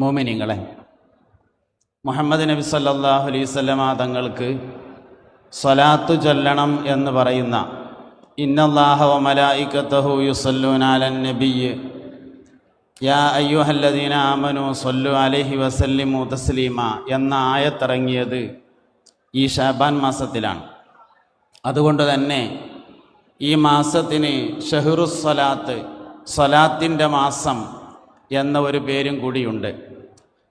മോമിനിങ്ങളെ മുഹമ്മദ് നബി സല്ലാഹു അലൈഹി സ്വലമ തങ്ങൾക്ക് സ്വലാത്തു ചൊല്ലണം എന്ന് പറയുന്ന ഇന്നല്ലാഹ വമലായിക്കത്തഹു യുസല്ലൂനാലൻ നബിയ്. യാ അയ്യുഹല്ലദീന വസല്ലിമു എന്ന ആയത്തിറങ്ങിയത് ഈ ഷാബാൻ മാസത്തിലാണ്. അതുകൊണ്ട് തന്നെ ഈ മാസത്തിന് ഷഹറുസ്വലാത്ത് സ്വലാത്തിന്റെ മാസം എന്ന ഒരു പേരും കൂടിയുണ്ട്.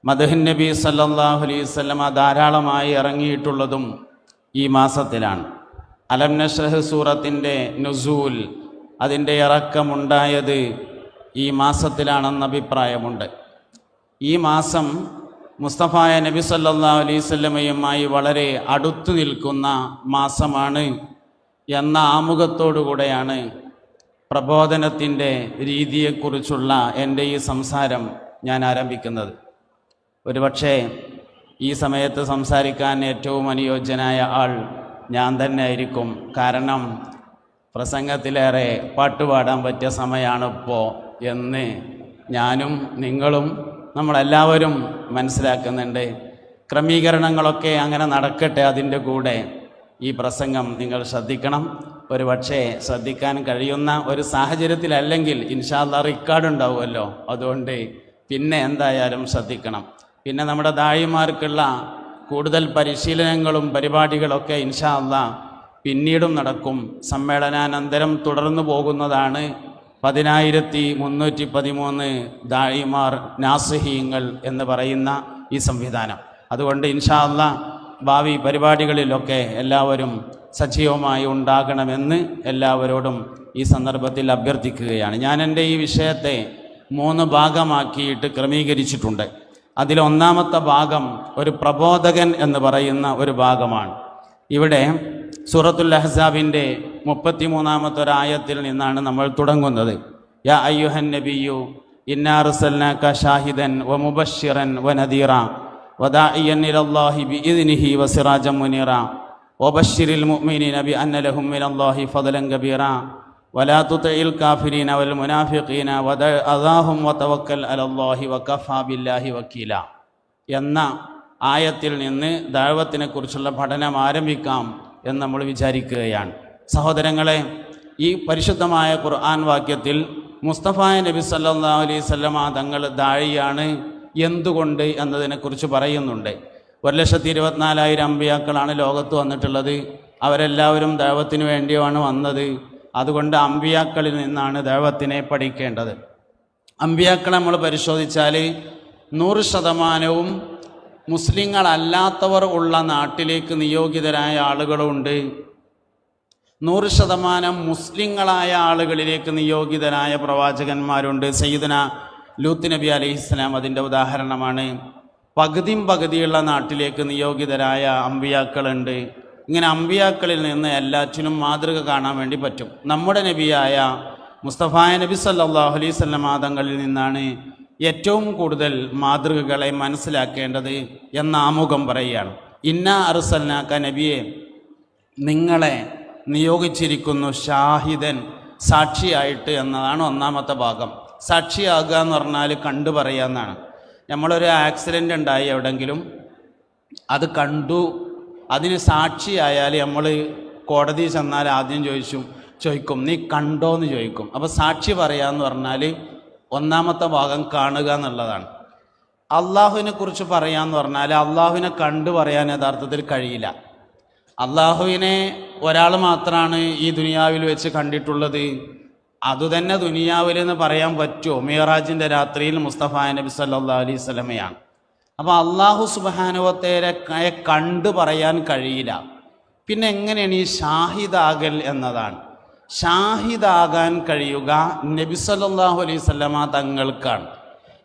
മദഹൻ നബി സല്ലല്ലാഹു അലൈഹി വസല്ലമ ധാരാളമായി ഇറങ്ങിയിട്ടുള്ളതും ഈ മാസത്തിലാണ്. അലം നഷ്റഹ് സൂറത്തിന്റെ നുസൂൽ അതിന്റെ ഇറക്കമുണ്ടായത് ഈ മാസത്തിലാണെന്ന അഭിപ്രായമുണ്ട്. ഈ മാസം മുസ്തഫായ നബി സല്ലാ അലൈഹി വസല്ലമയുമായി വളരെ അടുത്തു നിൽക്കുന്ന മാസമാണ് എന്ന ആമുഖത്തോടുകൂടെയാണ് പ്രബോധനത്തിന്റെ രീതിയെക്കുറിച്ചുള്ള എന്റെ ഈ സംസാരം ഞാൻ ആരംഭിക്കുന്നത്. ഒരുപക്ഷേ ഈ സമയത്ത് സംസാരിക്കാൻ ഏറ്റവും അനുയോജ്യനായ ആൾ ഞാൻ തന്നെ ആയിരിക്കും കാരണം പ്രസംഗത്തിലേറെ പാട്ടുപാടാൻ പറ്റിയ സമയമാണിപ്പോൾ എന്ന് ഞാനും നിങ്ങളും നമ്മളെല്ലാവരും മനസ്സിലാക്കുന്നുണ്ട്. ക്രമീകരണങ്ങളൊക്കെ അങ്ങനെ നടക്കട്ടെ അതിന്റെ കൂടെ. ഈ പ്രസംഗം നിങ്ങൾ ശ്രദ്ധിക്കണം. ഒരു പക്ഷേ ശ്രദ്ധിക്കാൻ കഴിയുന്ന ഒരു സാഹചര്യത്തിലല്ലെങ്കിൽ ഇൻഷാല്ല റിക്കാർഡ് ഉണ്ടാവുമല്ലോ. അതുകൊണ്ട് പിന്നെ എന്തായാലും ശ്രദ്ധിക്കണം. പിന്നെ നമ്മുടെ ദായിമാർക്കുള്ള കൂടുതൽ പരിശീലനങ്ങളും പരിപാടികളൊക്കെ ഇൻഷാല്ല പിന്നീടും നടക്കും. സമ്മേളനാനന്തരം തുടർന്നു പോകുന്നതാണ് പതിനായിരത്തി മുന്നൂറ്റി പതിമൂന്ന് ദായിമാർ നാസഹീങ്ങൾ എന്ന് പറയുന്ന ഈ സംവിധാനം. അതുകൊണ്ട് ഇൻഷാല്ല ഭാവി പരിപാടികളിലൊക്കെ എല്ലാവരും സജീവമായി ഉണ്ടാകണമെന്ന് എല്ലാവരോടും ഈ സന്ദർഭത്തിൽ അഭ്യർത്ഥിക്കുകയാണ്. ഞാൻ എന്റെ ഈ വിഷയത്തെ മൂന്ന് ഭാഗമാക്കിയിട്ട് ക്രമീകരിച്ചിട്ടുണ്ട്. അതിലൊന്നാമത്തെ ഭാഗം ഒരു പ്രബോധകൻ എന്ന് പറയുന്ന ഒരു ഭാഗമാണ്. ഇവിടെ സൂറത്തുൽ അഹസാബിന്റെ മുപ്പത്തി മൂന്നാമത്തെ ആയത്തിൽ നിന്നാണ് നമ്മൾ തുടങ്ങുന്നത്. യാ അയ്യുഹൻ നബിയു ഇന്നാറുസൽനാക്ക ഷാഹിദൻ വ മുബഷിറൻ വ നദീറ വദാഇയന്നിലല്ലാഹി വസിറാജം മുനീറ ഒബഷിറിൽ മുഅ്മിനീന ബി അന്ന ലഹും മിനല്ലാഹി ഫദലൻ കബീറ ولا تطع الكافرين والمنافقين ودع أذاهم وتوكل على الله وكفى بالله وكيلا എന്ന ആയത്തിൽ നിന്ന് ദൈവത്തിനെ കുറിച്ചുള്ള പഠനം ആരംഭിക്കാം എന്ന് നമ്മൾ വിചാരിക്കുകയാണ് സഹോദരങ്ങളെ ഈ പരിശുദ്ധമായ ഖുർആൻ വാക്യത്തിൽ മുസ്തഫായ നബി സല്ലല്ലാഹു അലൈഹി വസല്ലമ തങ്ങൾ ദാഴിയാണ് എന്തുകൊണ്ട് എന്നതിനെക്കുറിച്ച് പറയുന്നുണ്ട് ഒരു ലക്ഷത്തി ഇരുപത്തിനാലായിരം അമ്പിയാക്കളാണ് ലോകത്ത് വന്നിട്ടുള്ളത് അവരെല്ലാവരും ദൈവത്തിന് വേണ്ടിയാണ് വന്നത് അതുകൊണ്ട് അമ്പിയാക്കളിൽ നിന്നാണ് ദൈവത്തിനെ പഠിക്കേണ്ടത്. അമ്പിയാക്കളെ നമ്മൾ പരിശോധിച്ചാൽ നൂറ് ശതമാനവും മുസ്ലിങ്ങളല്ലാത്തവർ ഉള്ള നാട്ടിലേക്ക് നിയോഗിതരായ ആളുകളുണ്ട്. നൂറ് ശതമാനം മുസ്ലിങ്ങളായ ആളുകളിലേക്ക് നിയോഗിതരായ പ്രവാചകന്മാരുണ്ട്. സയ്യിദന ലൂത്ത് നബി അലൈഹി ഇസ്ലാം അതിന്റെ ഉദാഹരണമാണ്. പകുതിയും പകുതിയുള്ള നാട്ടിലേക്ക് നിയോഗിതരായ അമ്പിയാക്കളുണ്ട്. ഇങ്ങനെ അമ്പിയാക്കളിൽ നിന്ന് എല്ലാറ്റിനും മാതൃക കാണാൻ വേണ്ടി പറ്റും. നമ്മുടെ നബിയായ മുസ്തഫായ നബി സല്ലാഹു അലൈഹി വസല്ലം തങ്ങളിൽ നിന്നാണ് ഏറ്റവും കൂടുതൽ മാതൃകകളെ മനസ്സിലാക്കേണ്ടത് എന്ന ആമുഖം പറയുകയാണ്. ഇന്ന അറുസൽനാക്ക നബിയെ നിങ്ങളെ നിയോഗിച്ചിരിക്കുന്നു ഷാഹിദൻ സാക്ഷിയായിട്ട് എന്നതാണ് ഒന്നാമത്തെ ഭാഗം. സാക്ഷിയാകുക എന്ന് പറഞ്ഞാൽ കണ്ടു പറയുക എന്നാണ്. നമ്മളൊരു ആക്സിഡന്റ് ഉണ്ടായി എവിടെങ്കിലും അത് കണ്ടു അതിന് സാക്ഷിയായാൽ നമ്മൾ കോടതി ചെന്നാൽ ആദ്യം ചോദിച്ചു ചോദിക്കും നീ കണ്ടോ? എന്ന് ചോദിക്കും. അപ്പോൾ സാക്ഷി പറയാന്ന് പറഞ്ഞാൽ ഒന്നാമത്തെ ഭാഗം കാണുക എന്നുള്ളതാണ്. അള്ളാഹുവിനെ കുറിച്ച് പറയാന്ന് പറഞ്ഞാൽ അള്ളാഹുവിനെ കണ്ടു പറയാൻ യഥാർത്ഥത്തിൽ കഴിയില്ല. അള്ളാഹുവിനെ ഒരാൾ മാത്രമാണ് ഈ ദുനിയാവിൽ വെച്ച് കണ്ടിട്ടുള്ളത്. അതുതന്നെ ദുനിയാവിൽ എന്ന് പറയാൻ പറ്റുമോ? മിയറാജിന്റെ രാത്രിയിൽ മുസ്തഫ നബി സല്ലാ അലൈഹി അപ്പോൾ അള്ളാഹു സുബാനുവത്തേരെ കണ്ടു പറയാൻ കഴിയില്ല. പിന്നെ എങ്ങനെയാണ് ഈ ഷാഹിദാകൽ എന്നതാണ്? ഷാഹിദാകാൻ കഴിയുക നബി സല്ലാഹു അലൈഹി സ്വലമ തങ്ങൾക്കാണ്.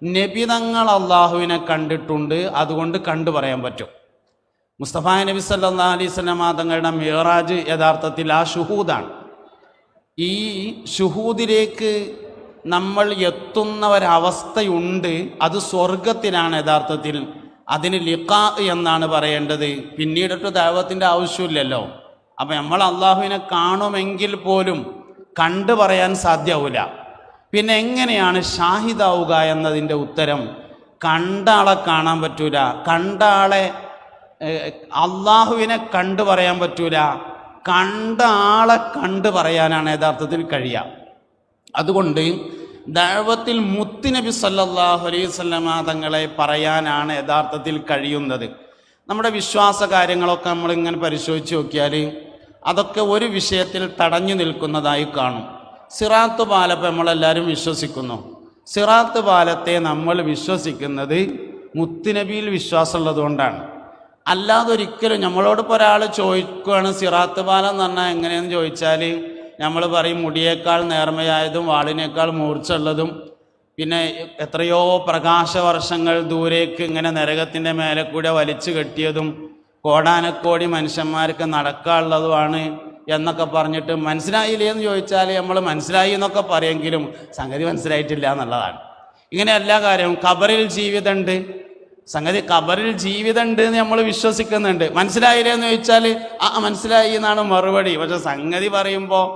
നബി തങ്ങൾ അള്ളാഹുവിനെ കണ്ടിട്ടുണ്ട് അതുകൊണ്ട് കണ്ടു പറയാൻ പറ്റും. മുസ്തഫ നബി സല്ലാ അലൈഹി സ്വലമ തങ്ങളുടെ മേറാജ് യഥാർത്ഥത്തിൽ ആ ഷുഹൂദാണ്. ഈ ഷുഹൂദിലേക്ക് നമ്മൾ എത്തുന്ന ഒരവസ്ഥയുണ്ട് അത് സ്വർഗത്തിനാണ് യഥാർത്ഥത്തിൽ. അതിന് ലിഖാ എന്നാണ് പറയേണ്ടത്. പിന്നീടിട്ട് ദൈവത്തിന്റെ ആവശ്യമില്ലല്ലോ. അപ്പം നമ്മൾ അള്ളാഹുവിനെ കാണുമെങ്കിൽ പോലും കണ്ടു പറയാൻ സാധ്യമാവില്ല പിന്നെ എങ്ങനെയാണ് ഷാഹിദാവുക എന്നതിന്റെ ഉത്തരം? കണ്ട ആളെ കാണാൻ പറ്റൂല. കണ്ട ആളെ അള്ളാഹുവിനെ കണ്ടു പറയാൻ പറ്റൂല. കണ്ട ആളെ കണ്ടു പറയാനാണ് യഥാർത്ഥത്തിൽ കഴിയുക. അതുകൊണ്ട് ദൈവത്തിൽ മുത്തുനബി സല്ലാഹു അലൈഹി വസല്ലമ തങ്ങളെ പറയാനാണ് യഥാർത്ഥത്തിൽ കഴിയുന്നത്. നമ്മുടെ വിശ്വാസ കാര്യങ്ങളൊക്കെ നമ്മളിങ്ങനെ പരിശോധിച്ച് നോക്കിയാൽ അതൊക്കെ ഒരു വിഷയത്തിൽ തടഞ്ഞു നിൽക്കുന്നതായി കാണും. സിറാത്ത് പാലപ്പം നമ്മളെല്ലാവരും വിശ്വസിക്കുന്നു. സിറാത്ത് പാലത്തെ നമ്മൾ വിശ്വസിക്കുന്നത് മുത്തുനബിയിൽ വിശ്വാസമുള്ളത് കൊണ്ടാണ് അല്ലാതെ ഒരിക്കലും നമ്മളോട് ഒരാൾ ചോദിക്കുകയാണ് സിറാത്ത് പാലം എന്ന് പറഞ്ഞാൽ എങ്ങനെയെന്ന് ചോദിച്ചാൽ നമ്മൾ പറയും മുടിയേക്കാൾ നേർമയായതും വാളിനേക്കാൾ മൂർച്ചുള്ളതും പിന്നെ എത്രയോ പ്രകാശവർഷങ്ങൾ ദൂരേക്ക് ഇങ്ങനെ നരകത്തിന്റെ മേലെ കൂടെ വലിച്ചു കെട്ടിയതും കോടാനക്കോടി മനുഷ്യന്മാർക്ക് നടക്കാനുള്ളതുമാണ് എന്നൊക്കെ പറഞ്ഞിട്ട് മനസ്സിലായില്ലേ എന്ന് ചോദിച്ചാൽ നമ്മൾ മനസ്സിലായി എന്നൊക്കെ പറയുമെങ്കിലും സംഗതി മനസ്സിലായിട്ടില്ല എന്നുള്ളതാണ്. ഇങ്ങനെ എല്ലാ കാര്യവും ഖബറിൽ ജീവിതമുണ്ട് സംഗതി ഖബറിൽ ജീവിതമുണ്ട് എന്ന് നമ്മൾ വിശ്വസിക്കുന്നുണ്ട്. മനസ്സിലായില്ലേ എന്ന് ചോദിച്ചാൽ ആ മനസ്സിലായി എന്നാണ് മറുപടി. പക്ഷെ സംഗതി പറയുമ്പോൾ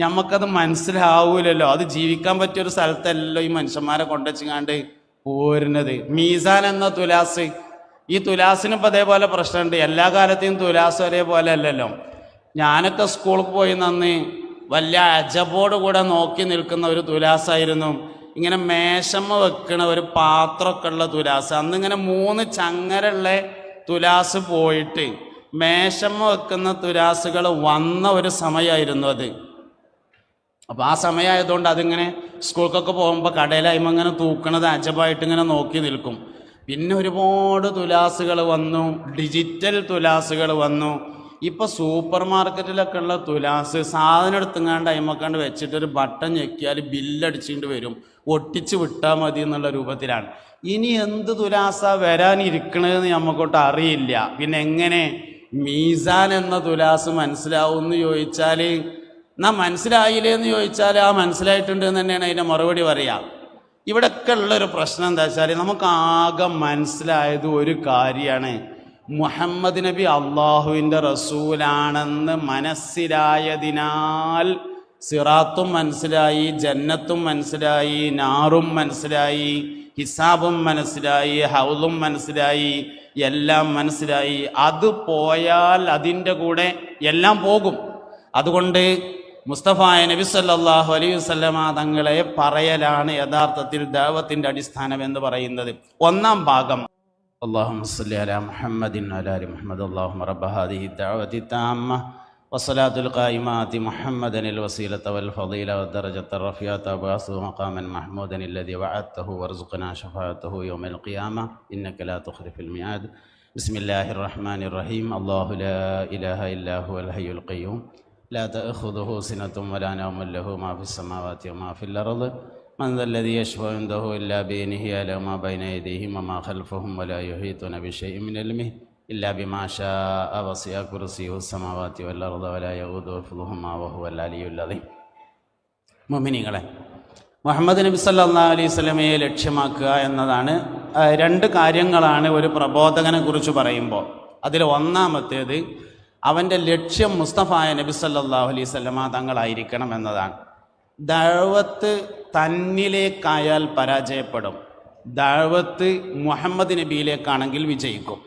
ഞമ്മക്കത് മനസ്സിലാവൂലല്ലോ. അത് ജീവിക്കാൻ പറ്റിയ ഒരു സ്ഥലത്തല്ലല്ലോ ഈ മനുഷ്യന്മാരെ കൊണ്ടുവച്ചിങ്ങാണ്ട് പോരുന്നത്. മീസാൻ എന്ന തുലാസ്. ഈ തുലാസിന് അതേപോലെ പ്രശ്നമുണ്ട്. എല്ലാ കാലത്തെയും തുലാസ് ഒരേപോലെ അല്ലല്ലോ. ഞാനൊക്കെ സ്കൂളിൽ പോയി നന്ന് വലിയ അജബോട് കൂടെ നോക്കി നിൽക്കുന്ന ഒരു തുലാസായിരുന്നു. ഇങ്ങനെ മേശമ്മ വെക്കണ ഒരു പാത്രമൊക്കെ ഉള്ള തുലാസ്. അന്ന് ഇങ്ങനെ മൂന്ന് ചങ്ങരുള്ള തുലാസ് പോയിട്ട് മേശമ്മ വെക്കുന്ന തുലാസുകൾ വന്ന ഒരു സമയമായിരുന്നു അത്. അപ്പോൾ ആ സമയമായതുകൊണ്ട് അതിങ്ങനെ സ്കൂൾക്കൊക്കെ പോകുമ്പോൾ കടയിലായ്മ ഇങ്ങനെ തൂക്കണത് അജബായിട്ട് ഇങ്ങനെ നോക്കി നിൽക്കും. പിന്നെ ഒരുപാട് തുലാസുകൾ വന്നു ഡിജിറ്റൽ തുലാസുകൾ വന്നു. ഇപ്പോൾ സൂപ്പർ മാർക്കറ്റിലൊക്കെ ഉള്ള തുലാസ് സാധനം എടുത്തുങ്ങാണ്ട് അയിമക്കാണ്ട് വെച്ചിട്ട് ഒരു ബട്ടൺ ഞെക്കിയാൽ ബില്ലടിച്ചുകൊണ്ട് വരും. ഒട്ടിച്ച് വിട്ടാൽ മതി എന്നുള്ള രൂപത്തിലാണ്. ഇനി എന്ത് തുലാസ വരാനിരിക്കണതെന്ന് നമുക്കൊട്ട് അറിയില്ല. പിന്നെ എങ്ങനെ? മീസാൻ എന്ന തുലാസ് മനസ്സിലാവും എന്ന് ചോദിച്ചാൽ എന്നാ മനസ്സിലായില്ലേ എന്ന് ചോദിച്ചാൽ ആ മനസ്സിലായിട്ടുണ്ട് എന്ന് തന്നെയാണ് അതിന്റെ മറുപടി പറയുക ഇവിടെയൊക്കെ ഉള്ളൊരു പ്രശ്നം എന്താ വെച്ചാൽ നമുക്ക് ആകെ മനസ്സിലായത് ഒരു കാര്യമാണ്. മുഹമ്മദ് നബി അള്ളാഹുവിന്റെ റസൂലാണെന്ന് മനസ്സിലായതിനാൽ സിറാത്തും മനസ്സിലായി ജന്നത്തും മനസ്സിലായി നാറും മനസ്സിലായി ഹിസാബും മനസ്സിലായി ഹൗലും മനസ്സിലായി എല്ലാം മനസ്സിലായി. അത് പോയാൽ അതിന്റെ കൂടെ എല്ലാം പോകും. അതുകൊണ്ട് മുസ്തഫായ നബി സല്ലല്ലാഹു അലൈഹി വസല്ലമ തങ്ങളെ പറയലാണ് യഥാർത്ഥത്തിൽ ദൈവത്തിൻ്റെ അടിസ്ഥാനം എന്ന് പറയുന്നത് ഒന്നാം ഭാഗം اللهم صل على محمد وعلى ال محمد اللهم رب هذه الدعوة التامة والصلاة القائمات محمدا الوسيلة والفضيلة والدرجة الرفيعة وبعثه مقاما محمودا الذي وعدته وارزقنا شفاعته يوم القيامة إنك لا تخلف الميعاد بسم الله الرحمن الرحيم الله لا إله إلا هو الحي القيوم لا تأخذه سنة ولا نوم له ما في السماوات وما في الأرض من ذا الذي يشفع عنده إلا بإذنه يعلم ما بين أيديهم وما خلفهم ولا يحيطون بشيء من علمه إلا بما شاء وسع كرسيه السماوات والأرض ولا يؤوده حفظهما وهو العلي العظيم മുഅ്മിനീങ്ങളെ മുഹമ്മദ് നബി സല്ലാ അലൈഹി സ്വലമയെ ലക്ഷ്യമാക്കുക എന്നതാണ് ആ, രണ്ട് കാര്യങ്ങളാണ് ഒരു പ്രബോധകനെ കുറിച്ച് പറയുമ്പോൾ അതിൽ ഒന്നാമത്തേത് അവന്റെ ലക്ഷ്യം മുസ്തഫായ നബി സല്ലാഹു അലൈഹി സ്വലമ തങ്ങളായിരിക്കണം എന്നതാണ്. ദഴവത്ത് തന്നിലേക്കായാൽ പരാജയപ്പെടും. ദഴവത്ത് മുഹമ്മദ് നബിയിലേക്കാണെങ്കിൽ വിജയിക്കും.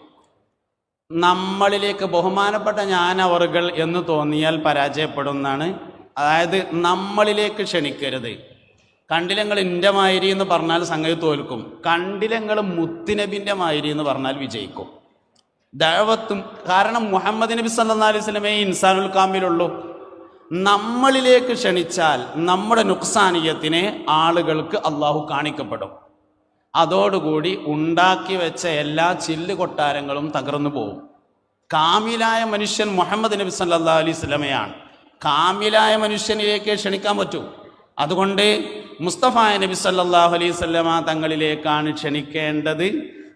നമ്മളിലേക്ക് ബഹുമാനപ്പെട്ട ഞാനവറുകൾ എന്ന് തോന്നിയാൽ പരാജയപ്പെടുന്നതാണ് അതായത് നമ്മളിലേക്ക് ക്ഷണിക്കരുത്. കണ്ടിലങ്ങൾ എന്റെ മാതിരി എന്ന് പറഞ്ഞാൽ സംഗതി തോൽക്കും. കണ്ടിലങ്ങൾ മുത്തുനബിന്റെ മാതിരി എന്ന് പറഞ്ഞാൽ വിജയിക്കും. ദഴവത്തും കാരണം മുഹമ്മദ് നബി സല്ലാ അലൈഹി സ്വലമേ ഇൻസാനുൽ കാമിലുള്ളൂ. നമ്മളിലേക്ക് ക്ഷണിച്ചാൽ നമ്മുടെ നുക്സാനീയത്തിനെ ആളുകൾക്ക് അള്ളാഹു കാണിക്കപ്പെടും. അതോടുകൂടി ഉണ്ടാക്കി വെച്ച എല്ലാ ചില്ല് കൊട്ടാരങ്ങളും തകർന്നു പോകും. കാമിലായ മനുഷ്യൻ മുഹമ്മദ് നബി സല്ലാ അലൈഹി സ്വലമയാണ് കാമിലായ മനുഷ്യനിലേക്ക് ക്ഷണിക്കാൻ പറ്റൂ. അതുകൊണ്ട് മുസ്തഫായ നബി സല്ലല്ലാഹു അലൈഹി സ്വല്ലമ തങ്ങളിലേക്കാണ് ക്ഷണിക്കേണ്ടത്.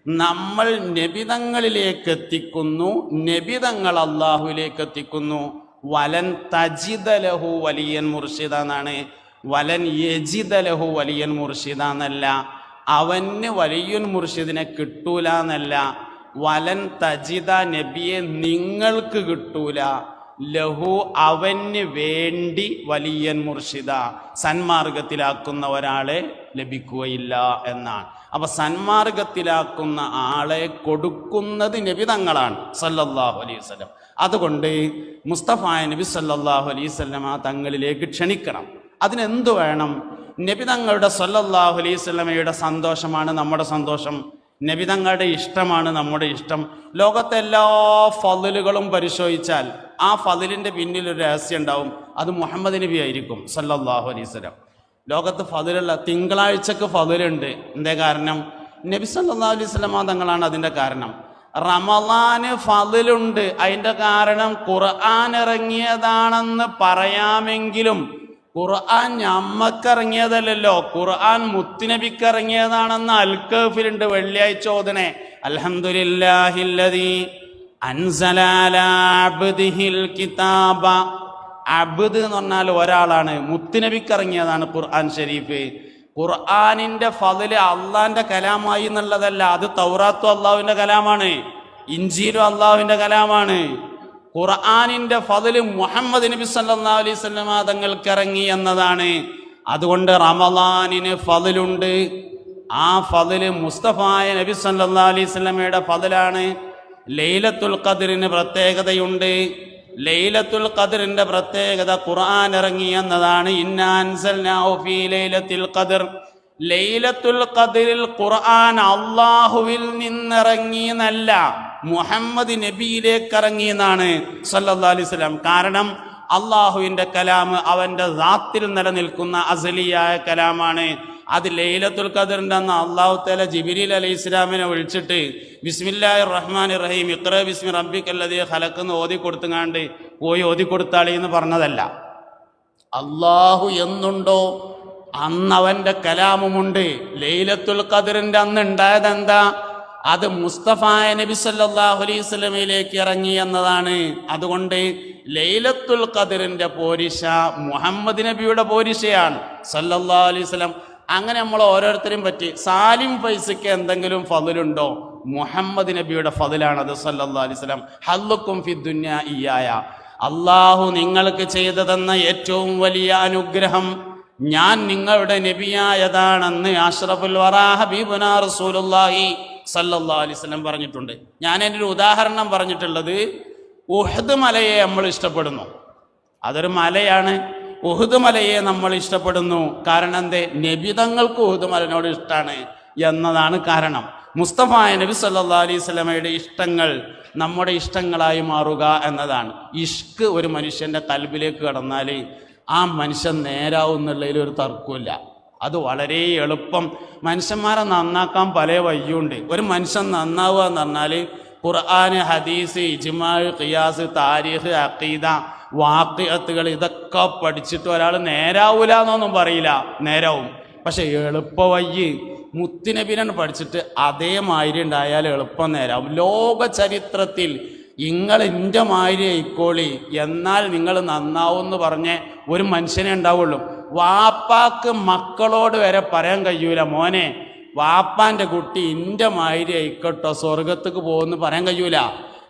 നമ്മൾ നബിതങ്ങളിലേക്ക് എത്തിക്കുന്നു നബിതങ്ങൾ അള്ളാഹുവിലേക്ക് എത്തിക്കുന്നു വലൻ തജിദലഹു വലിയൻ മുർഷിദ എന്നാണ് വലൻ യജിദലഹു വലിയൻ മുർഷിദ എന്നല്ല അവന് വലിയൻ മുർഷിദിനെ കിട്ടൂല എന്നല്ല വലൻ തജിദ നബിയെ നിങ്ങൾക്ക് കിട്ടൂല. ലഹു അവന് വേണ്ടി വലിയൻ മുർഷിദ സന്മാർഗത്തിലാക്കുന്ന ഒരാളെ ലഭിക്കുകയില്ല എന്നാണ്. അപ്പൊ സന്മാർഗത്തിലാക്കുന്ന ആളെ കൊടുക്കുന്നത് നബി തങ്ങളാണ് സല്ലല്ലാഹു അലൈഹി വസല്ലം. അതുകൊണ്ട് മുസ്തഫ നബി സല്ലല്ലാഹു അലൈഹി വസല്ലം ആ തങ്ങളിലേക്ക് ക്ഷണിക്കണം. അതിനെന്തു വേണം? നബി തങ്ങളുടെ സല്ലല്ലാഹു അലൈഹി വസല്ലമയുടെ സന്തോഷമാണ് നമ്മുടെ സന്തോഷം. നബി തങ്ങളുടെ ഇഷ്ടമാണ് നമ്മുടെ ഇഷ്ടം. ലോകത്തെ എല്ലാ ഫതിലുകളും പരിശോധിച്ചാൽ ആ ഫതിലിന്റെ പിന്നിൽ ഒരു രഹസ്യം ഉണ്ടാവും. അത് മുഹമ്മദ് നബി ആയിരിക്കും സല്ലല്ലാഹു അലൈഹി വസല്ലം. ലോകത്ത് ഫതിലുള്ള തിങ്കളാഴ്ചക്ക് ഫതിലുണ്ട്. എന്തേ കാരണം? നബി സല്ലാ അലൈഹി വസല്ലമ തങ്ങളാണ് അതിന്റെ കാരണം. റമദാന് ഫതിലുണ്ട്. അതിന്റെ കാരണം ഖുർആൻ ഇറങ്ങിയതാണെന്ന് പറയാമെങ്കിലും ഖുർആൻ ഞമ്മക്കിറങ്ങിയതല്ലല്ലോ. ഖുർആൻ മുത്തുനബിക്ക് ഇറങ്ങിയതാണെന്ന് അൽക്കഫിലുണ്ട് വെള്ളിയാഴ്ച ഓതനെ. അലഹദില്ലാഹില്ലതി അൻസല അബ്ദിഹിൽ കിതാബ. അബ്ദ് എന്ന് പറഞ്ഞാൽ ഒരാളാണ്. മുത്തിനബിക്കിറങ്ങിയതാണ് ഖുർആൻ ഷരീഫ് ഖുർആനിന്റെ ഫതിൽ അള്ളാന്റെ കലാമായി എന്നുള്ളതല്ല അത് തൗറാത്തും അള്ളാഹുവിന്റെ കലാമാണ്. ഇഞ്ചീലും അള്ളാഹുവിന്റെ കലാമാണ്. ഖുർആനിന്റെ ഫതിൽ മുഹമ്മദ് നബി സല്ലാ അലൈഹി വസല്ലമ തങ്ങൾക്ക് ഇറങ്ങി എന്നതാണ്. അതുകൊണ്ട് റമദാനിന് ഫതിലുണ്ട്. ആ ഫതിൽ മുസ്തഫായ നബി സല്ലാ അലൈഹി വസല്ലമയുടെ ഫതിലാണ്. ലൈലത്തുൽ ഖദറിന് പ്രത്യേകതയുണ്ട്. ലൈലത്തുൽ ഖദറിന്റെ പ്രത്യേകത ഖുർആൻ ഇറങ്ങി എന്നതാണ്. ഇന്നാൻസൽനാഹു ഫീ ലൈലത്തിൽ ഖദർ. ലൈലത്തുൽ ഖദറിൽ ഖുർആൻ അള്ളാഹുവിൽ നിന്നിറങ്ങി എന്നല്ല മുഹമ്മദ് നബിയിലേക്ക് ഇറങ്ങി എന്നാണ് സല്ലല്ലാഹു അലൈഹി വസല്ലം. കാരണം അള്ളാഹുവിന്റെ കലാം അവന്റെ ദാത്തിൽ നിലനിൽക്കുന്ന അസലിയായ കലാമാണ്. അത് ലൈലത്തുൽ ഖദറിന്റെ അന്ന് അള്ളാഹു തല ജിബിരിൽ അലൈഹി ഇസ്ലാമിനെ വിളിച്ചിട്ട് ബിസ്മില്ലാ റഹ്മാൻ റഹീം ഇത്ര ബിസ്മി റബ്ബിക്കല്ലതീ ഹലക്കെന്ന് ഓതി കൊടുത്തുങ്ങാണ്ട് പോയി ഓതി കൊടുത്താളി എന്ന് പറഞ്ഞതല്ല. അള്ളാഹു എന്നുണ്ടോ? അന്നവന്റെ കലാമുമുണ്ട്. ലൈലത്തുൽ കദറിന്റെ അന്ന് ഉണ്ടായത് എന്താ അത് മുസ്തഫായ നബി സല്ലാഹു അലൈഹി വസല്ലമയിലേക്ക് ഇറങ്ങി എന്നതാണ്. അതുകൊണ്ട് ലൈലത്തുൽ ഖദറിന്റെ പോരിശ മുഹമ്മദ് നബിയുടെ പോരിശയാണ്. സല്ലല്ലാഹു അലൈഹി വസല്ലം അങ്ങനെ നമ്മൾ ഓരോരുത്തരും പറ്റി. സാലിം ഫൈസയ്ക്ക് എന്തെങ്കിലും ഫതിലുണ്ടോ? മുഹമ്മദ് നബിയുടെ ഫതിലാണ് അത് സല്ലാ അലൈഹി വസല്ലം. ഹല്ലുക്കും ഫി ദുന്യ ഇയായ അള്ളാഹു നിങ്ങൾക്ക് ചെയ്തു തന്ന ഏറ്റവും വലിയ അനുഗ്രഹം ഞാൻ നിങ്ങളുടെ നബിയായതാണെന്ന് അഷ്റഫുൽ ഹബീബുനാ റസൂലുള്ളാഹി സല്ലല്ലാഹു അലൈഹി വസല്ലം പറഞ്ഞിട്ടുണ്ട്. ഞാൻ എന്റെ ഒരു ഉദാഹരണം പറഞ്ഞിട്ടുള്ളത്. ഉഹദ് മലയെ നമ്മൾ ഇഷ്ടപ്പെടുന്നു. അതൊരു മലയാണ്. ഉഹുദ് മലയെ നമ്മൾ ഇഷ്ടപ്പെടുന്നു. കാരണം എന്തേ? നബിതങ്ങൾക്ക് ഉഹുദുമലനോട് ഇഷ്ടമാണ് എന്നതാണ് കാരണം. മുസ്തഫ നബി സല്ലാ അലൈഹി സ്വലമയുടെ ഇഷ്ടങ്ങൾ നമ്മുടെ ഇഷ്ടങ്ങളായി മാറുക എന്നതാണ്. ഇഷ്ക് ഒരു മനുഷ്യന്റെ കൽബിലേക്ക് കടന്നാൽ ആ മനുഷ്യൻ നേരാവും ഒരു തർക്കമില്ല അത് വളരെ എളുപ്പം. മനുഷ്യന്മാരെ നന്നാക്കാൻ പല വഴിയുണ്ട്. ഒരു മനുഷ്യൻ നന്നാവുക എന്ന് പറഞ്ഞാൽ ഖുർആൻ ഹദീസ് ഇജ്മാൽ ഖിയാസ് താരീഖ് അഖീദ വാക്കിയത്തുകൾ ഇതൊക്കെ പഠിച്ചിട്ട് ഒരാൾ നേരാവൂല എന്നൊന്നും പറയില്ല. നേരാവും. പക്ഷെ എളുപ്പ വയ്യ് മുത്തിനബിനാണ് പഠിച്ചിട്ട് അതേമാതിരി ഉണ്ടായാൽ എളുപ്പം നേരാവും. ലോക ചരിത്രത്തിൽ നിങ്ങൾ എന്റെ മാതിരി ആയിക്കോളി എന്നാൽ നിങ്ങൾ നന്നാവും എന്ന് പറഞ്ഞ് ഒരു മനുഷ്യനെ ഉണ്ടാവുള്ളൂ. വാപ്പാക്ക് മക്കളോട് വരെ പറയാൻ കഴിയൂല. മോനെ വാപ്പാന്റെ കുട്ടി എന്റെ മാതിരി ആയിക്കോട്ടോ സ്വർഗത്തേക്ക് പോകുമെന്ന് പറയാൻ കഴിയൂല.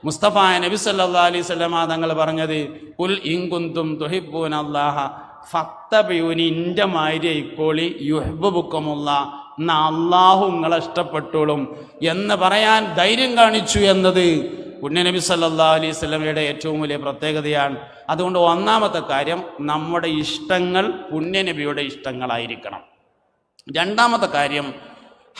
മുസ്തഫ നബി സല്ലാ അലൈഹി സ്വലമ തങ്ങൾ പറഞ്ഞത് കുൽ ഇങ്കുന്തും തുഹിബൂൻ അള്ളാഹ ഫത്തബിയൂനി ഇന്റെ മാരി ആയിക്കോളി യുഹബുക്കുമുള്ള എന്ന അള്ളാഹു നിങ്ങളെ ഇഷ്ടപ്പെട്ടോളും. എന്ന് പറയാൻ ധൈര്യം കാണിച്ചു എന്നത് പുണ്യനബി സല്ലാ അലൈഹി സ്വലമയുടെ ഏറ്റവും വലിയ പ്രത്യേകതയാണ്. അതുകൊണ്ട് ഒന്നാമത്തെ കാര്യം നമ്മുടെ ഇഷ്ടങ്ങൾ പുണ്യനബിയുടെ ഇഷ്ടങ്ങളായിരിക്കണം. രണ്ടാമത്തെ കാര്യം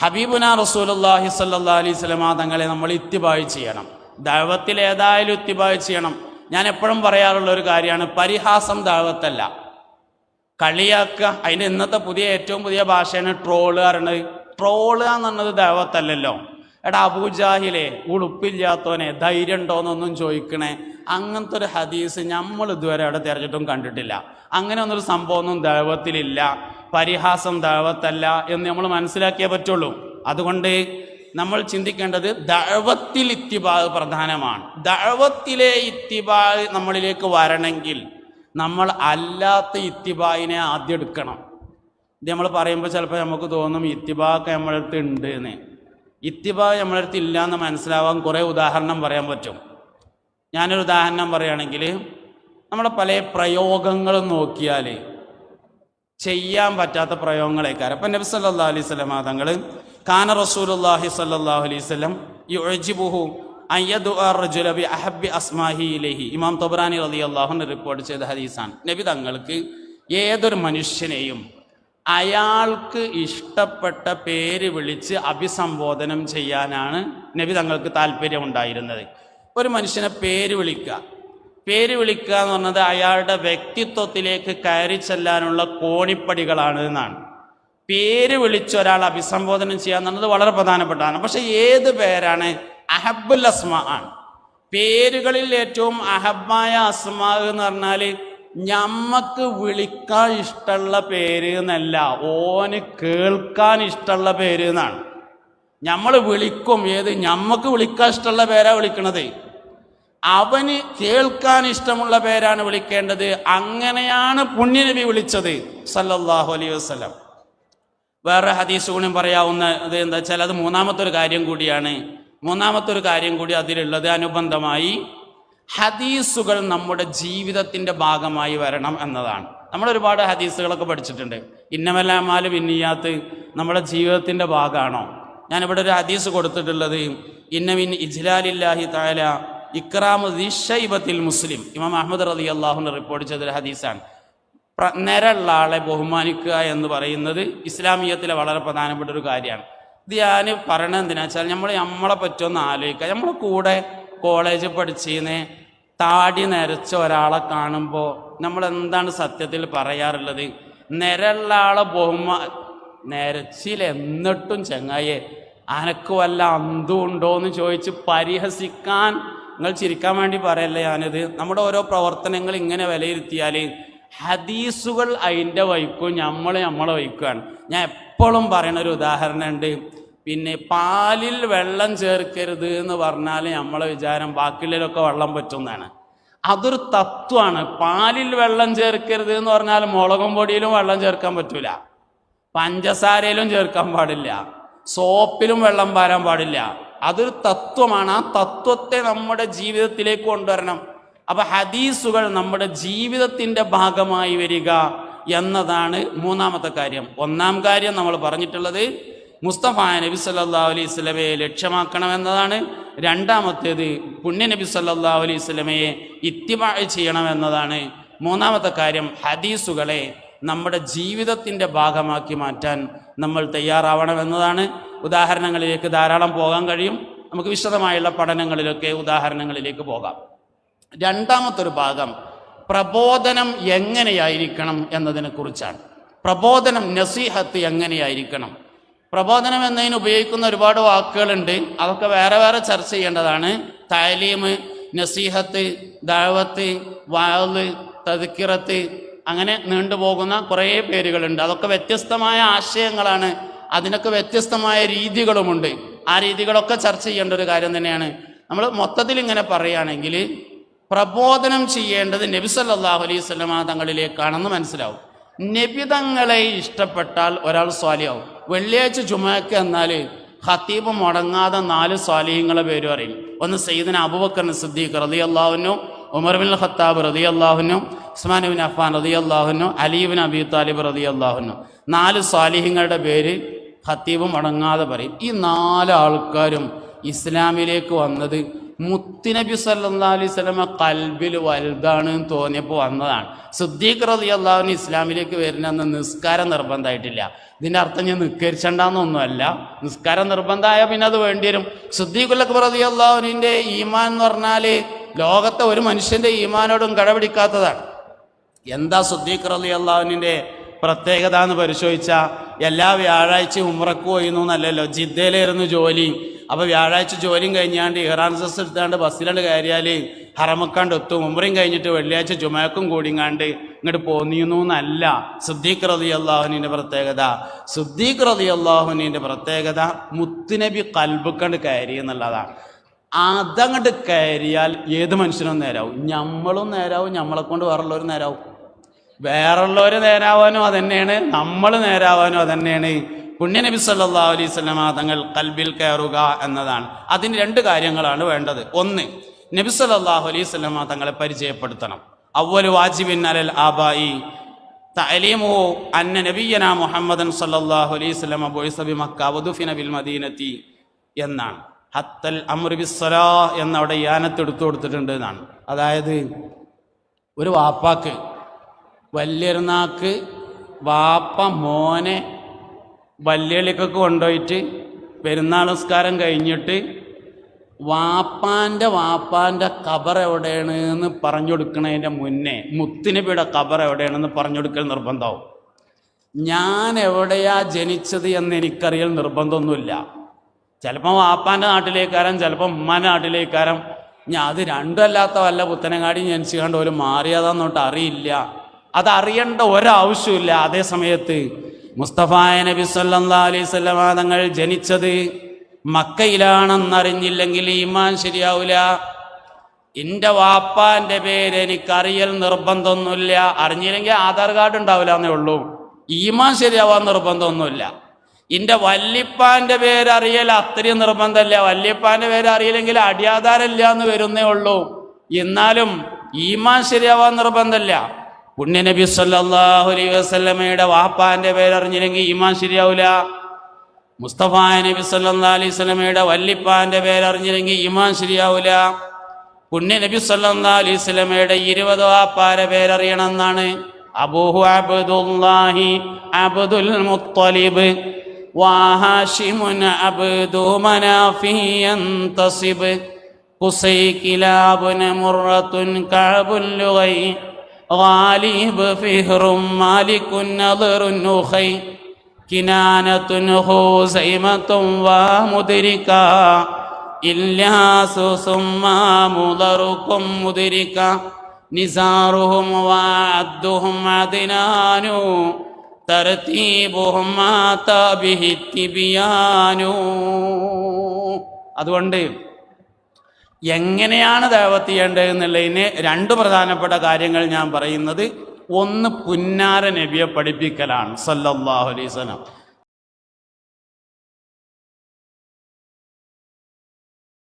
ഹബീബുന റസൂലുല്ലാഹി സല്ലാ അലൈഹി സ്വലമ തങ്ങളെ നമ്മൾ ഇത്തിബായ് ചെയ്യണം. ദൈവത്തിൽ ഏതായാലും ഇത്തിബായ് ചെയ്യണം. ഞാൻ എപ്പോഴും പറയാറുള്ള ഒരു കാര്യമാണ് പരിഹാസം ദൈവത്തല്ല. കളിയാക്കുക അതിന്റെ ഇന്നത്തെ പുതിയ ഏറ്റവും പുതിയ ഭാഷയാണ് ട്രോൾ പറയണത് ട്രോൾ എന്ന് പറഞ്ഞത് ദൈവത്തല്ലല്ലോ. എടാ അബൂജാഹിലെ ഉളുപ്പില്ലാത്തവനെ ധൈര്യം ഉണ്ടോന്നൊന്നും ചോദിക്കണേ. അങ്ങനത്തെ ഒരു ഹദീസ് നമ്മൾ ഇതുവരെ അവിടെ തിരഞ്ഞിട്ടും കണ്ടിട്ടില്ല. അങ്ങനെ ഒന്നൊരു സംഭവമൊന്നും ദൈവത്തിലില്ല. പരിഹാസം ദൈവത്തല്ല എന്ന് നമ്മൾ മനസ്സിലാക്കിയേ പറ്റുള്ളൂ. അതുകൊണ്ട് നമ്മൾ ചിന്തിക്കേണ്ടത് ദഴവത്തിൽ ഇത്തിബാ പ്രധാനമാണ്. ദഴവത്തിലെ ഇത്തിബാ നമ്മളിലേക്ക് വരണമെങ്കിൽ നമ്മൾ അല്ലാത്ത ഇത്തിബായിനെ ആദ്യം എടുക്കണം. ഇത് നമ്മൾ പറയുമ്പോൾ ചിലപ്പോൾ നമുക്ക് തോന്നും ഇത്തിബാക്ക് നമ്മളടുത്ത് ഉണ്ട് എന്ന് ഇത്തിബാ നമ്മളടുത്ത് ഇല്ല എന്ന് മനസ്സിലാവാൻ കുറേ ഉദാഹരണം പറയാൻ പറ്റും. ഞാനൊരു ഉദാഹരണം പറയുകയാണെങ്കിൽ നമ്മുടെ പല പ്രയോഗങ്ങളും നോക്കിയാൽ ചെയ്യാൻ പറ്റാത്ത പ്രയോഗങ്ങളേക്കാരം. അപ്പം നബി സല്ലാ അലൈഹി തങ്ങൾ കാന റസൂലുള്ളാഹി സ്വല്ലല്ലാഹു അലൈഹി അർജുല ബി അഹബ്ബി അസ്മാഹി ഇലൈഹി. ഇമാം തൊബ്രാനി റളിയല്ലാഹു അൻഹു റിപ്പോർട്ട് ചെയ്ത ഹദീസാണ്. നബി തങ്ങൾക്ക് ഏതൊരു മനുഷ്യനെയും അയാൾക്ക് ഇഷ്ടപ്പെട്ട പേര് വിളിച്ച് അഭിസംബോധനം ചെയ്യാനാണ് നബി തങ്ങൾക്ക് താല്പര്യമുണ്ടായിരുന്നത്. ഒരു മനുഷ്യനെ പേര് വിളിക്കുക. പേര് വിളിക്കുക എന്ന് പറഞ്ഞത് അയാളുടെ വ്യക്തിത്വത്തിലേക്ക് കയറി ചെല്ലാനുള്ള കോണിപ്പടികളാണ് എന്നാണ്. പേര് വിളിച്ച് ഒരാൾ അഭിസംബോധന ചെയ്യുക എന്നുള്ളത് വളരെ പ്രധാനപ്പെട്ടതാണ്. പക്ഷെ ഏത് പേരാണ്? അഹബുൽ അസ്മ ആണ്. പേരുകളിൽ ഏറ്റവും അഹബായ അസ്മ എന്ന് പറഞ്ഞാൽ ഞമ്മക്ക് വിളിക്കാൻ ഇഷ്ടമുള്ള പേര് എന്നല്ല ഓന് കേൾക്കാൻ ഇഷ്ടമുള്ള പേര് എന്നാണ്. നമ്മൾ വിളിക്കും ഏത് ഞമ്മക്ക് വിളിക്കാൻ ഇഷ്ടമുള്ള പേരാ വിളിക്കണത്. അവന് കേൾക്കാൻ ഇഷ്ടമുള്ള പേരാണ് വിളിക്കേണ്ടത്. അങ്ങനെയാണ് പുണ്യനബി വിളിച്ചത് സല്ലല്ലാഹു അലൈഹി വസല്ലം. വേറെ ഹദീസുകളും പറയാവുന്ന അത് എന്താ വെച്ചാൽ അത് മൂന്നാമത്തെ ഒരു കാര്യം കൂടിയാണ്. മൂന്നാമത്തെ ഒരു കാര്യം കൂടി അതിലുള്ളത് അനുബന്ധമായി ഹദീസുകൾ നമ്മുടെ ജീവിതത്തിന്റെ ഭാഗമായി വരണം എന്നതാണ്. നമ്മൾ ഒരുപാട് ഹദീസുകളൊക്കെ പഠിച്ചിട്ടുണ്ട്. ഇന്നമല്ലാമാലും ഇന്നിയാത്ത് നമ്മുടെ ജീവിതത്തിന്റെ ഭാഗമാണോ? ഞാനിവിടെ ഒരു ഹദീസ് കൊടുത്തിട്ടുള്ളത് ഇന്നമിൻ ഇജ്ലാലില്ലാഹി താല ഇക്രാമു ദിഷൈബത്തിൽ മുസ്ലിം. ഇമാം അഹമ്മദ് റലി അള്ളാഹുന് റിപ്പോർട്ട് ചെയ്തൊരു ഹദീസാണ്. പ്ര- നിരള്ള ആളെ ബഹുമാനിക്കുക എന്ന് പറയുന്നത് ഇസ്ലാമിയത്തിലെ വളരെ പ്രധാനപ്പെട്ട ഒരു കാര്യമാണ്. ഇത് ഞാൻ പറയണത് എന്തിനാ വെച്ചാൽ നമ്മൾ നമ്മളെ പറ്റുമെന്ന് ആലോചിക്കുക. നമ്മളെ കൂടെ കോളേജിൽ പഠിച്ചിരുന്ന താടി നരച്ച ഒരാളെ കാണുമ്പോൾ നമ്മൾ എന്താണ് സത്യത്തിൽ പറയാറുള്ളത്? നിരള്ള ആളെ ബഹുമാ നരച്ചിൽ എന്നിട്ടും ചെങ്ങായെ അനക്ക് വല്ല അന്തും ഉണ്ടോ എന്ന് ചോദിച്ച് പരിഹസിക്കാൻ നിങ്ങൾ ചിരിക്കാൻ വേണ്ടി പറയല്ലേ ഞാനിത്? നമ്മുടെ ഓരോ പ്രവർത്തനങ്ങൾ ഇങ്ങനെ വിലയിരുത്തിയാൽ ഹദീസുകൾ അതിന്റെ വൈക്കും നമ്മൾ നമ്മളെ വൈക്കുകയാണ് ഞാൻ എപ്പോഴും പറയുന്ന ഒരു ഉദാഹരണം ഉണ്ട് പിന്നെ പാലിൽ വെള്ളം ചേർക്കരുത് എന്ന് പറഞ്ഞാൽ നമ്മളെ വിചാരം ബാക്കിയുള്ളതിലൊക്കെ വെള്ളം പറ്റുന്നതാണ്. അതൊരു തത്വമാണ് പാലിൽ വെള്ളം ചേർക്കരുത് എന്ന് പറഞ്ഞാൽ മുളകും പൊടിയിലും വെള്ളം ചേർക്കാൻ പറ്റില്ല പഞ്ചസാരയിലും ചേർക്കാൻ പാടില്ല. സോപ്പിലും വെള്ളം പാരാൻ പാടില്ല. അതൊരു തത്വമാണ് ആ തത്വത്തെ നമ്മുടെ ജീവിതത്തിലേക്ക് കൊണ്ടുവരണം. അപ്പൊ ഹദീസുകൾ നമ്മുടെ ജീവിതത്തിന്റെ ഭാഗമായി വരിക എന്നതാണ് മൂന്നാമത്തെ കാര്യം. ഒന്നാം കാര്യം നമ്മൾ പറഞ്ഞിട്ടുള്ളത് മുസ്തഫ നബി സല്ലാ അലൈഹി സ്വലമയെ ലക്ഷ്യമാക്കണം എന്നതാണ്. രണ്ടാമത്തേത് പുണ്യ നബി സല്ലാ അലൈഹി സ്വലമയെ ചെയ്യണം എന്നതാണ്. മൂന്നാമത്തെ കാര്യം ഹദീസുകളെ നമ്മുടെ ജീവിതത്തിന്റെ ഭാഗമാക്കി മാറ്റാൻ നമ്മൾ തയ്യാറാവണം എന്നതാണ്. ഉദാഹരണങ്ങളിലേക്ക് ധാരാളം പോകാൻ കഴിയും. നമുക്ക് വിശദമായുള്ള പഠനങ്ങളിലൊക്കെ ഉദാഹരണങ്ങളിലേക്ക് പോകാം. രണ്ടാമത്തെ ഒരു ഭാഗം പ്രബോധനം എങ്ങനെയായിരിക്കണം എന്നതിനെ കുറിച്ചാണ്. പ്രബോധനം നസീഹത്ത് എങ്ങനെയായിരിക്കണം? പ്രബോധനം എന്നതിന് ഉപയോഗിക്കുന്ന ഒരുപാട് വാക്കുകളുണ്ട്. അതൊക്കെ വേറെ വേറെ ചർച്ച ചെയ്യേണ്ടതാണ്. താലീമ് നസീഹത്ത് ദാവത്ത് വാൾ തതിക്കിറത്ത് അങ്ങനെ നീണ്ടുപോകുന്ന കുറേ പേരുകളുണ്ട്. അതൊക്കെ വ്യത്യസ്തമായ ആശയങ്ങളാണ്. അതിനൊക്കെ വ്യത്യസ്തമായ രീതികളുമുണ്ട്. ആ രീതികളൊക്കെ ചർച്ച ചെയ്യേണ്ട ഒരു കാര്യം തന്നെയാണ്. നമ്മൾ മൊത്തത്തിൽ ഇങ്ങനെ പറയുകയാണെങ്കിൽ പ്രബോധനം ചെയ്യേണ്ടത് നബി സല്ലല്ലാഹു അലൈഹി സ്വലമ തങ്ങളിലേക്കാണെന്ന് മനസ്സിലാവും. നബി തങ്ങളെ ഇഷ്ടപ്പെട്ടാൽ ഒരാൾ സ്വാലിയാവും. വെള്ളിയാഴ്ച ചുമയൊക്കെ എന്നാൽ ഖത്തീബ് മുടങ്ങാതെ നാല് സ്വാലിഹ്യങ്ങളെ പേര് പറയും. ഒന്ന് സയ്യിദിന അബൂബക്കർ സിദ്ദീഖ് റതി അള്ളാഹുനു ഉമർബിൻ ഖത്താബ് റതി അള്ളാഹുനു ബിൻ അഫ്ഫാൻ റതി അള്ളാഹുനു അലീബിൻ അബി താലിബ് റതി അള്ളാഹുനു നാല് സ്വാലിഹ്യങ്ങളുടെ പേര് ഖത്തീബ് മുടങ്ങാതെ പറയും. ഈ നാല് ആൾക്കാരും ഇസ്ലാമിലേക്ക് വന്നത് മുത്തുനബി സല്ലാ അലൈഹി സ്വലമ കൽബിൽ വലുതാണ് എന്ന് തോന്നിയപ്പോൾ വന്നതാണ്. സിദ്ദീഖ് റതി അള്ളാഹുവിന് ഇസ്ലാമിലേക്ക് വരുന്ന നിസ്കാരം നിർബന്ധമായിട്ടില്ല. ഇതിന്റെ അർത്ഥം ഞാൻ നിസ്കരിച്ചണ്ടെന്നൊന്നുമല്ല. നിസ്കാരം നിർബന്ധമായ പിന്നെ അത് വേണ്ടി വരും സുദ്ദീഖുൽ റതി അള്ളാഹുവിന്റെ ഈമാൻ എന്ന് പറഞ്ഞാൽ ലോകത്തെ ഒരു മനുഷ്യന്റെ ഈമാനോടും കടപിടിക്കാത്തതാണ്. എന്താ സുദ്ദീഖ് റതി അള്ളാഹുവിന്റെ പ്രത്യേകത എന്ന് പരിശോധിച്ചാൽ എല്ലാ വ്യാഴാഴ്ചയും ഉമ്രക്ക് പോയിരുന്നു എന്നല്ലല്ലോ. ജിദ്ദയിലായിരുന്നു ജോലി. അപ്പോൾ വ്യാഴാഴ്ച ജോലിയും കഴിഞ്ഞാണ്ട് ഇഹ്റാൻ സസ് എടുത്താണ്ട് ബസ്സിലാണ്ട് കയറിയാൽ ഹറമക്കാണ്ട് എത്തും. ഉമ്രയും കഴിഞ്ഞിട്ട് വെള്ളിയാഴ്ച ജുമാക്കും കൂടിങ്ങാണ്ട് ഇങ്ങോട്ട് പോന്നിരുന്നു എന്നല്ല. സുദ്ദീഖ് റതി അള്ളാഹുനിന്റെ പ്രത്യേകത. സുദ്ദീഖ് റതി അള്ളാഹുനിന്റെ പ്രത്യേകത മുത്തുനബി കൽബുക്കണ്ട് കയറി എന്നുള്ളതാണ്. അതങ്ങോട്ട് കയറിയാൽ ഏത് മനുഷ്യനും നേരാവും. നമ്മളും നേരാവും. നമ്മളെ കൊണ്ട് വേറുള്ളവരും നേരാവും. വേറുള്ളവർ നേരാവാനും അതന്നെയാണ് നമ്മൾ നേരാവാനും അതന്നെയാണ്. പുണ്യ നബി സല്ലാ അലൈഹി സ്വലമ തങ്ങൾ കൽബിൽ കയറുക എന്നതാണ്. അതിന് രണ്ട് കാര്യങ്ങളാണ് വേണ്ടത്. ഒന്ന് നബി സല്ലാഹു അലൈഹി സ്വലമ തങ്ങളെ പരിചയപ്പെടുത്തണം. അവൽ വാജിബിൻ അലൽ ആബായി. തഅലീമു അന്ന നബിയന മുഹമ്മദൻ സല്ലല്ലാഹു അലൈഹി സ്വലമ ബോയ്സബി മക്ക വദുഫിന ബിൽ മദീനത്തി എന്നാണ്. ഹത്തൽ അമ്രുബിസ്വലാ എന്നവിടെ യാനത്ത് എടുത്തു കൊടുത്തിട്ടുണ്ട് എന്നാണ്. അതായത് ഒരു വാപ്പാക്ക് വല്യരുന്നാക്ക് വാപ്പ മോനെ വല്യളിക്കൊക്കെ കൊണ്ടുപോയിട്ട് പെരുന്നാൾ കഴിഞ്ഞിട്ട് വാപ്പാന്റെ വാപ്പാന്റെ കബർ എവിടെയാണ് എന്ന് പറഞ്ഞു കൊടുക്കണതിന്റെ മുന്നേ മുത്തിനബിയുടെ കബർ എവിടെയാണെന്ന് പറഞ്ഞു കൊടുക്കൽ നിർബന്ധമാവും. ഞാൻ എവിടെയാ ജനിച്ചത് എന്ന് എനിക്കറിയൽ നിർബന്ധമൊന്നുമില്ല. ചിലപ്പോൾ വാപ്പാന്റെ നാട്ടിലേക്കാരം ചിലപ്പോൾ ഉമ്മാന്റെ നാട്ടിലേക്കാരം. ഞാൻ അത് രണ്ടുമല്ലാത്ത വല്ല പുത്തനങ്ങാടി ജനിച്ചു കണ്ട് ഒരു മാറിയതാന്നോട്ട് അറിയില്ല. അതറിയേണ്ട ഒരാവശ്യമില്ല അതേ സമയത്ത് മുസ്തഫായ നബി സല്ലാ അലൈഹി സ്വലമ തങ്ങൾ ജനിച്ചത് മക്കയിലാണെന്നറിഞ്ഞില്ലെങ്കിൽ ഈമാൻ ശരിയാവില്ല എന്റെ വാപ്പാന്റെ പേര് എനിക്കറിയൽ നിർബന്ധമൊന്നുമില്ല. അറിഞ്ഞില്ലെങ്കിൽ ആധാർ കാർഡ് ഉണ്ടാവില്ല എന്നേ ഉള്ളൂ. ഈമാൻ ശരിയാവാൻ നിർബന്ധമൊന്നുമില്ല. എന്റെ വല്യപ്പാന്റെ പേര് അറിയൽ അത്രയും നിർബന്ധമല്ല. വല്യപ്പാന്റെ പേര് അറിയില്ലെങ്കിൽ അടിയാധാരമില്ല എന്ന് വരുന്നേ ഉള്ളൂ. എന്നാലും ഈമാൻ ശരിയാവാൻ നിർബന്ധമില്ല. പുണ്യനബി സല്ലാഹു അലൈ വസ്ലമയുടെ വാപ്പാന്റെ പേരറിഞ്ഞില്ലെങ്കിൽ ഈമാൻ ശരിയാവില്ല മുസ്തഫ നബി സല്ലാ അലൈഹി സ്വലമയുടെ വല്ലിപ്പാന്റെ പേരറിഞ്ഞില്ലെങ്കിൽ ഈമാൻ ശരിയാവില്ല പുണ്യ നബി സല്ലാ അലൈഹി സ്വലമയുടെ ഇരുപത് വാപ്പാരെ പേരറിയണം എന്നാണ് അബൂഹു അബ്ദുല്ലാഹി അബ്ദുൽ മുത്തലിബ്. വാഹാഷിമുൻ അബ്ദു മനാഫി കഅബുൽ غالب فهر مالك نظر أخي كنانة خزيمة ومدركا إلياس ثم مضركم مدركا نزارهم وعدهم عدنان ترتيبهم مات به التبيان അതുകൊണ്ട് എങ്ങനെയാണ് ദേവത്ത് ചെയ്യേണ്ടത് എന്നുള്ളതിന് രണ്ട് പ്രധാനപ്പെട്ട കാര്യങ്ങൾ ഞാൻ പറയുന്നത്. ഒന്ന് പുന്നാര നബിയെ പഠിപ്പിക്കലാണ് സല്ലല്ലാഹു അലൈഹി സ്വലം